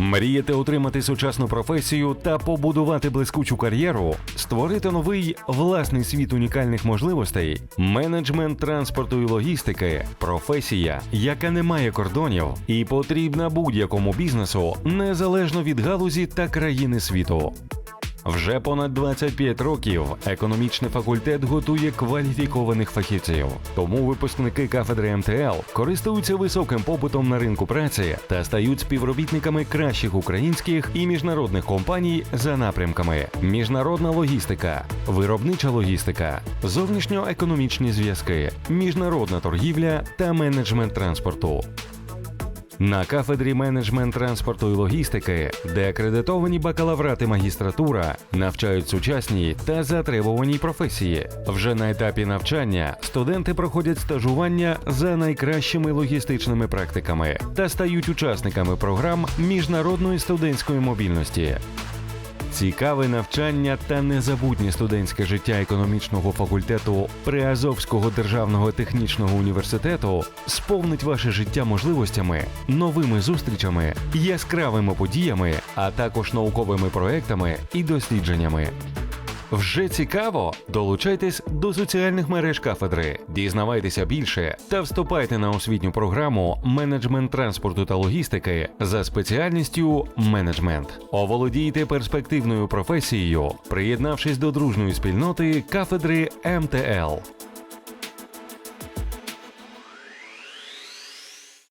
Мрієте отримати сучасну професію та побудувати блискучу кар'єру, створити новий власний світ унікальних можливостей, менеджмент транспорту і логістики, професія, яка не має кордонів і потрібна будь-якому бізнесу незалежно від галузі та країни світу. Вже понад 25 років економічний факультет готує кваліфікованих фахівців. Тому випускники кафедри МТЛ користуються високим попитом на ринку праці та стають співробітниками кращих українських і міжнародних компаній за напрямками: міжнародна логістика, виробнича логістика, зовнішньоекономічні зв'язки, міжнародна торгівля та менеджмент транспорту. На кафедрі менеджмент транспорту і логістики, де акредитовані бакалаврати магістратура навчають сучасній та затребуваній професії. Вже на етапі навчання студенти проходять стажування за найкращими логістичними практиками та стають учасниками програм міжнародної студентської мобільності. Цікаве навчання та незабутнє студентське життя економічного факультету Приазовського державного технічного університету сповнить ваше життя можливостями, новими зустрічами, яскравими подіями, а також науковими проектами і дослідженнями. Вже цікаво? Долучайтесь до соціальних мереж кафедри, дізнавайтеся більше та вступайте на освітню програму менеджмент транспорту та логістики за спеціальністю менеджмент. Оволодійте перспективною професією, приєднавшись до дружної спільноти кафедри МТЛ.